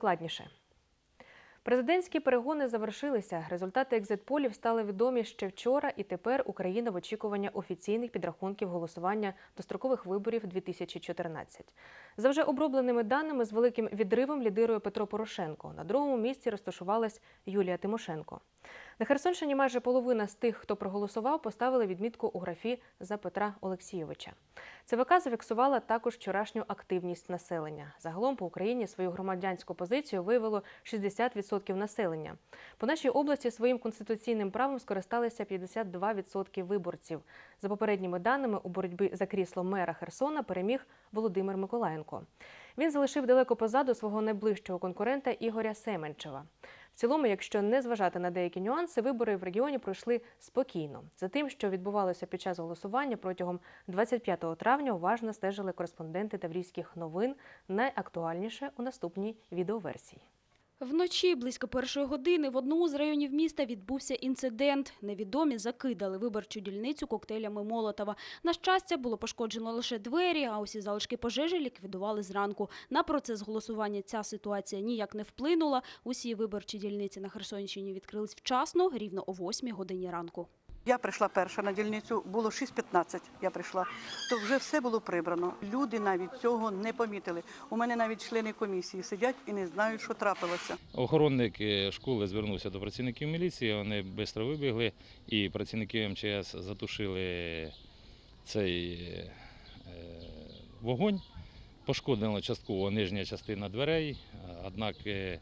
Складніше. Президентські перегони завершилися. Результати екзитполів стали відомі ще вчора, і тепер Україна в очікуванні офіційних підрахунків голосування дострокових виборів 2014. За вже обробленими даними з великим відривом лідирує Петро Порошенко. На другому місці розташувалась Юлія Тимошенко. На Херсонщині майже половина з тих, хто проголосував, поставили відмітку у графі за Петра Олексійовича. ЦВК зафіксувала також вчорашню активність населення. Загалом по Україні свою громадянську позицію виявило 60% населення. По нашій області своїм конституційним правом скористалися 52% виборців. За попередніми даними, у боротьбі за крісло мера Херсона переміг Володимир Миколаєнко. Він залишив далеко позаду свого найближчого конкурента Ігоря Семенчева. В цілому, якщо не зважати на деякі нюанси, вибори в регіоні пройшли спокійно. За тим, що відбувалося під час голосування протягом 25 травня, уважно стежили кореспонденти Таврійських новин. Найактуальніше у наступній відеоверсії. Вночі близько першої години в одному з районів міста відбувся інцидент. Невідомі закидали виборчу дільницю коктейлями Молотова. На щастя, було пошкоджено лише двері, а усі залишки пожежі ліквідували зранку. На процес голосування ця ситуація ніяк не вплинула. Усі виборчі дільниці на Херсонщині відкрились вчасно, рівно о 8 годині ранку. Я прийшла перша на дільницю, було 6.15, я прийшла, то вже все було прибрано. Люди навіть цього не помітили. У мене навіть члени комісії сидять і не знають, що трапилося. Охоронник е, школи звернувся до працівників міліції, вони швидко вибігли, і працівники МЧС затушили цей е, вогонь. Пошкодила частково нижня частина дверей, однак е,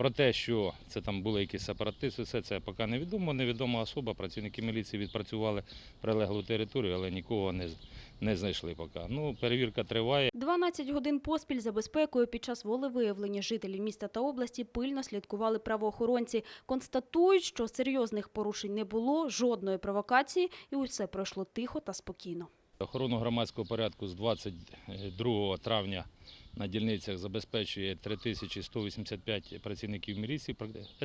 про те, що це там були якісь сепаратисти, все це поки невідомо. Невідома особа. Працівники міліції відпрацювали прилеглу територію, але нікого не, не знайшли поки. Ну, перевірка триває. 12 годин поспіль за безпекою під час волевиявлення жителів міста та області пильно слідкували правоохоронці. Констатують, що серйозних порушень не було, жодної провокації, і усе пройшло тихо та спокійно. Охорону громадського порядку з 22 травня на дільницях забезпечує 3185 працівників міліції.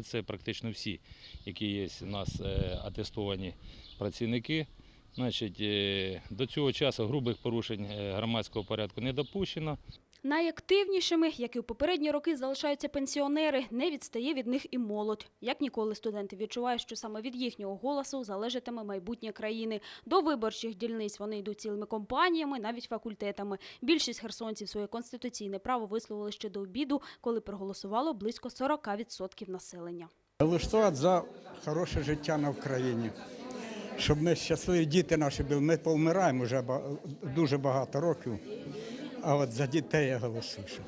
Це практично всі, які є у нас е, атестовані працівники. Значить, е, до цього часу грубих порушень е, громадського порядку не допущено. Найактивнішими, як і у попередні роки, залишаються пенсіонери. Не відстає від них і молодь. Як ніколи студенти відчувають, що саме від їхнього голосу залежатиме майбутнє країни. До виборчих дільниць вони йдуть цілими компаніями, навіть факультетами. Більшість херсонців своє конституційне право висловили ще до обіду, коли проголосувало близько 40% населення. Голосувати за хороше життя на Україні. Щоб ми щасливі діти наші були. Ми повмираємо вже дуже багато років А от за дітей я голосую. ще.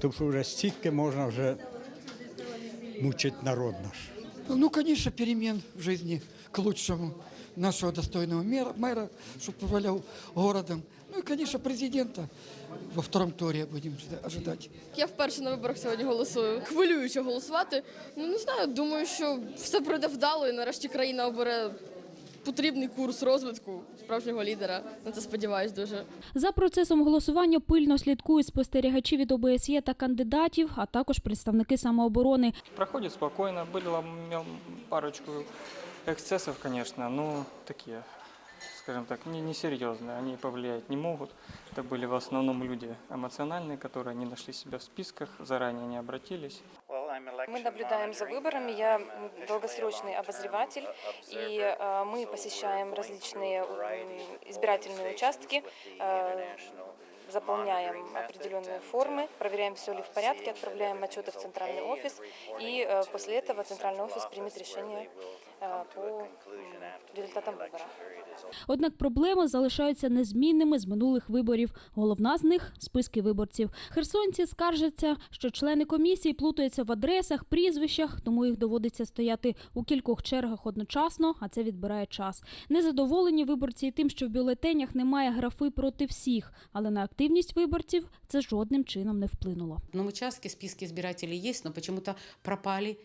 Тому що вже стільки можна вже мучити народ наш. Ну, конечно, перемен в жизни к лучшему нашего достойного мэра, мэра чтобы управлял городом. Ну и, конечно, президента во втором туре будем жда- ожидать. Я вперше на виборах сьогодні голосую. Хвилююче голосувати. Ну не знаю, думаю, що все пройде вдало і нарешті країна обере потрібний курс розвитку справжнього лідера. На це сподіваюсь дуже. За процесом голосування пильно слідкують спостерігачі від ОБСЄ та кандидатів, а також представники самооборони. Проходит спокойно. Были лом- мел- парочку эксцессов, конечно, но такие, скажем так, не, несерьезные. Они повлиять не могут. Это были в основном люди эмоциональные, которые не нашли себя в списках, заранее не обратились. Мы наблюдаем за выборами. Я м, долгосрочный обозреватель, и э, мы посещаем различные м, избирательные участки, э, заполняем определенные формы, проверяем, все ли в порядке, отправляем отчеты в центральный офис, и э, после этого центральный офис примет решение э, по результатам выбора. Однак проблеми залишаються незмінними з минулих виборів. Головна з них списки виборців. Херсонці скаржаться, що члени комісії плутаються в адресах, прізвищах, тому їх доводиться стояти у кількох чергах одночасно, а це відбирає час. Незадоволені виборці й тим, що в бюлетенях немає графи проти всіх, але на активність виборців це жодним чином не вплинуло. В одном участке списки избирателей есть, но почему-то пропали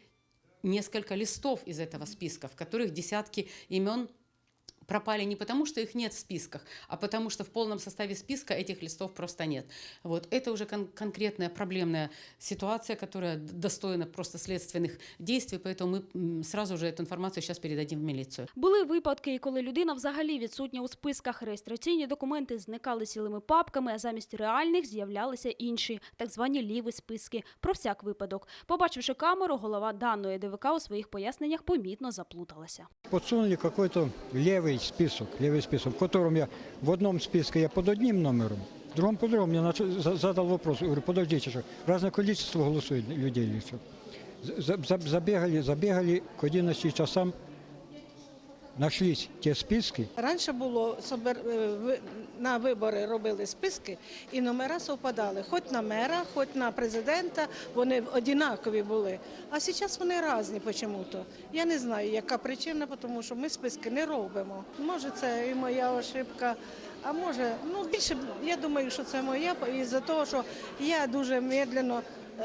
несколько листов из этого списка, в которых десятки имен пропали не потому, что их нет в списках, а потому что в полном составе списка этих листов просто нет. Вот. Это уже кон- конкретная проблемная ситуация, которая д- достойна просто следственных действий, поэтому мы м, сразу же эту информацию сейчас передадим в милицию. Були випадки, і коли людина взагалі відсутня у списках. Реєстраційні документи зникали цілими папками, а замість реальних з'являлися інші, так звані ліві списки. Про всяк випадок. Побачивши камеру, голова даної ДВК у своїх поясненнях помітно заплуталася. Подсунули какой-то список, левый список, в котором я в одном списке я под одним номером, в другом по другому. Я нач- за- задал вопрос, говорю, подождите, что разное количество голосует людей забігали За- за- Забегали, забегали к 11 часам, нашлись те списки, Раніше було е, на вибори робили списки і номера совпадали. Хоч на мера, хоч на президента, вони однакові були. А зараз вони різні чому-то. Я не знаю, яка причина, тому що ми списки не робимо. Може, це і моя ошибка, а може, ну більше я думаю, що це моя із-за того, що я дуже медленно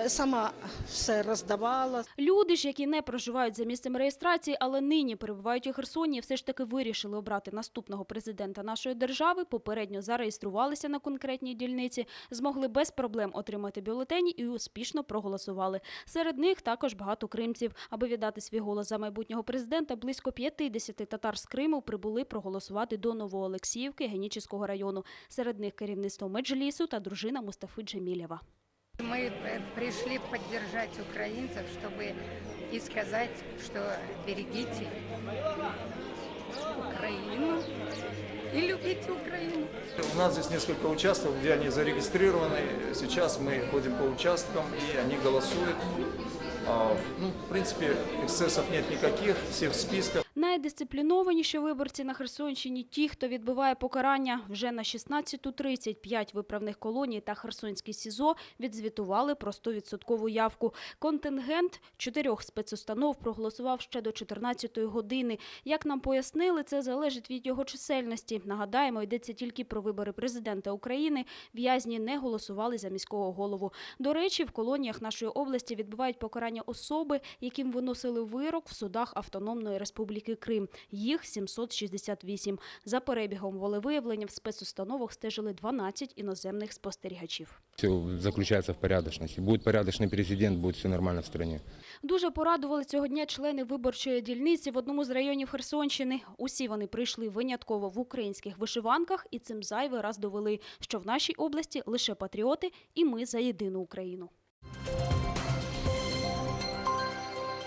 сама все роздавала. Люди ж, які не проживають за місцем реєстрації, але нині перебувають у Херсоні, все ж таки вирішили обрати наступного президента нашої держави, попередньо зареєструвалися на конкретній дільниці, змогли без проблем отримати бюлетені і успішно проголосували. Серед них також багато кримців. Аби віддати свій голос за майбутнього президента, близько 50 татар з Криму прибули проголосувати до Новоолексіївки Генічеського району. Серед них керівництво Меджлісу та дружина Мустафи Джемілєва. Мы э, пришли поддержать украинцев, чтобы и сказать, что берегите Украину и любите Украину. У нас здесь несколько участков, где они зарегистрированы. Сейчас мы ходим по участкам, и они голосуют. А, Ну, в принципе, эксцессов нет никаких, все в списках. Найдисциплінованіші виборці на Херсонщині – ті, хто відбиває покарання. Вже на 16.30 п'ять виправних колоній та Херсонський СІЗО відзвітували про 100% явку. Контингент чотирьох спецустанов проголосував ще до 14-ї години. Як нам пояснили, це залежить від його чисельності. Нагадаємо, йдеться тільки про вибори президента України. В'язні не голосували за міського голову. До речі, в колоніях нашої області відбувають покарання особи, яким виносили вирок в судах Автономної Республіки Крим. Їх 768. За перебігом волевиявлення в спецустановах стежили 12 іноземних спостерігачів. Все заключается в порядочности. Будет порядочный президент, будет все нормально в стране. Дуже порадували цього дня члени виборчої дільниці в одному з районів Херсонщини. Усі вони прийшли винятково в українських вишиванках і цим зайвий раз довели, що в нашій області лише патріоти і ми за єдину Україну.